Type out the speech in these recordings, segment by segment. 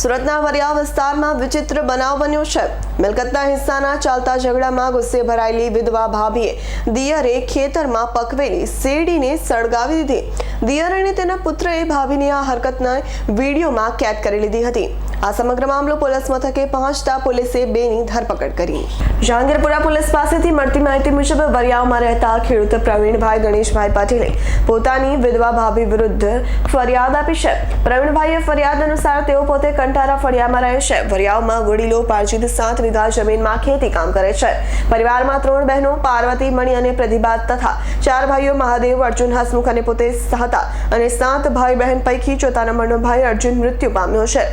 સુરતના વરિયા વિસ્તારમાં વિચિત્ર બનાવ બન્યો છે. મિલકતના હિસ્સાના ચાલતા ઝઘડામાં ગુસ્સે ભરાયેલી વિધવા ભાભીએ દિયરે ખેતરમાં પકવેલી શેરડીને સળગાવી દીધી. દિયર અને તેના પુત્રએ ભાભીની આ હરકતને વિડીયોમાં કેદ કરી લીધી હતી. આ સમગ્ર મામલો પોલીસ મથકે પહોંચતા પોલીસે બેની ધરપકડ કરી. જહાંગીરપુરા પોલીસ પાસેથી મળતી માહિતી મુજબ વરિયાવમાં રહેતા ખેડૂત પ્રવીણભાઈ ગણેશભાઈ પાટીલે પોતાની વિધવા ભાભી વિરુદ્ધ ફરિયાદ આપી છે. પ્રવીણભાઈએ ફરિયાદ અનુસાર તેઓ પોતે કંટારા ફળિયામાં રહે છે. વરિયાવમાં વડીલો પારજીત સાત વીઘા જમીનમાં ખેતી કામ કરે છે. પરિવારમાં ત્રણ બહેનો, પાર્વતી, મણી અને પ્રતિભા તથા ચાર ભાઈઓ મહાદેવ, અર્જુન હસમુખ અને પોતે હતા અને સાત ભાઈ બહેન પૈકી ચોથા નંબરનો ભાઈ અર્જુન મૃત્યુ પામ્યો છે.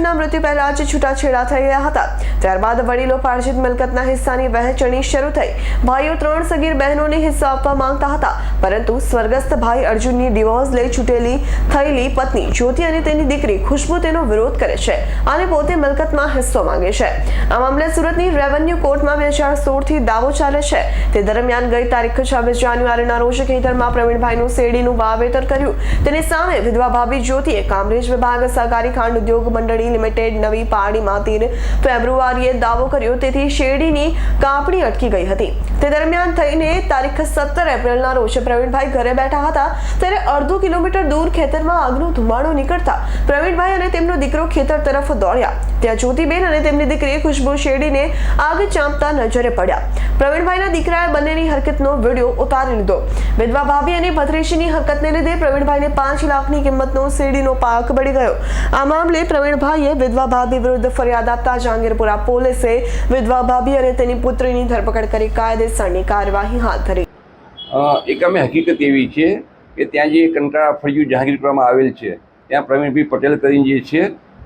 અર્જુનના મૃત્યુ પહેલા જ છૂટાછેડા થઈ ગયા હતા. ત્યારબાદ વડીલો પાર્જિત મિલકતના હિસ્સાની વહેંચણી શરૂ થઈ. ભાઈઓ ત્રણ સગીર બહેનોને હિસ્સો આપવા માંગતા હતા, પરંતુ સ્વર્ગસ્થ ભાઈ અર્જુનની ડિવોર્સ લઈ છૂટેલી થયેલી પત્ની જ્યોતિ અને તેની દીકરી ખુશ્બુ તેનો વિરોધ કરે છે અને પોતે મિલકતમાં હિસ્સો માંગે છે. આ મામલે સુરતની રેવન્યુ કોર્ટમાં બે હજાર સોળથી દાવો ચાલે છે. તે દરમિયાન ગઈ તારીખ છવ્વીસ જાન્યુઆરીના રોજ ખેતરમાં પ્રવીણભાઈનું શેરડીનું વાવેતર કર્યું. તેની સામે વિધવા ભાભી જ્યોતિએ કામરેજ વિભાગ સહકારી ખાંડ ઉદ્યોગ મંડળી લિમિટેડ નવી પારડીમાં તેર ફેબ્રુઆરીએ દાવો કર્યો. તેથી શેરડીની કાપણી અટકી ગઈ હતી. તે દરમિયાન થઈને તારીખ સત્તર એપ્રિલના રોજ પ્રવીણભાઈ ઘરે બેઠા હતા. ત્યારે અડધો કિલોમીટર દૂર ખેતરમાં આગનો ધુમાડો નીકળતા પ્રવીણભાઈ અને તેમનો દીકરો ખેતર તરફ દોડ્યા. ત્યાં જ્યોતિબેન અને તેમની દીકરી ખુશ્બુ શેરડીને આગ ચાંપતા નજરે પડ્યા. પ્રવીણભાઈના દીકરાએ બંનેની હરકતનો વીડિયો ઉતારી લીધો. વિધવા ભાભી અને ભત્રીજીની હરકતને લીધે પ્રવીણભાઈને પાંચ લાખની કિંમતનો શેરડીનો પાક બળી ગયો. આ મામલે પ્રવીણભાઈએ વિધવા ભાભી વિરુદ્ધ ફરિયાદ આપતા જહાંગીરપુરા પોલીસે વિધવા ભાભી અને તેની પુત્રીની ધરપકડ કરી કાયદેસરની કાર્યવાહી હાથ ધરી. એક અમે હકીકત એવી છે કે ત્યાં જે કંટાળા ફળિયું જહાંગીરપુરામાં આવેલ છે, ત્યાં પ્રવીણભાઈ પટેલ કરીને જે છે,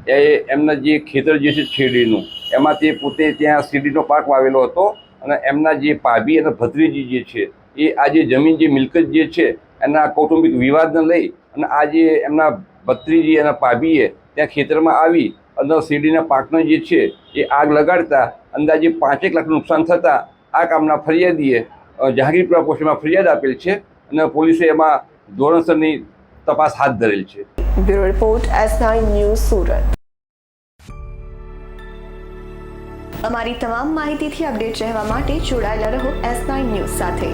એ એમના જે ખેતર જે છે શેરડીનું, એમાં તે પોતે ત્યાં શેરડીનો પાક વાવેલો હતો અને એમના જે ભાભી અને ભત્રીજી જે છે, એ આ જે જમીન જે મિલકત જે છે, એના કૌટુંબિક વિવાદને લઈ અને આ જે એમના ભત્રીજી અને ભાભીએ ત્યાં ખેતરમાં આવી અને શેરડીના પાકનો જે છે, એ આગ લગાડતા, અંદાજે પાંચેક લાખનું નુકસાન થતાં, આ કામના ફરિયાદીએ જહાંગીરપુરા પોસ્ટમાં ફરિયાદ આપેલ છે અને પોલીસે એમાં ધોરણસરની તપાસ હાથ ધરેલ છે. Bureau report S news Surat. અમારી તમામ માહિતીથી અપડેટ રહેવા માટે જોડાયેલા રહો એસ ન્યૂઝ સાથે.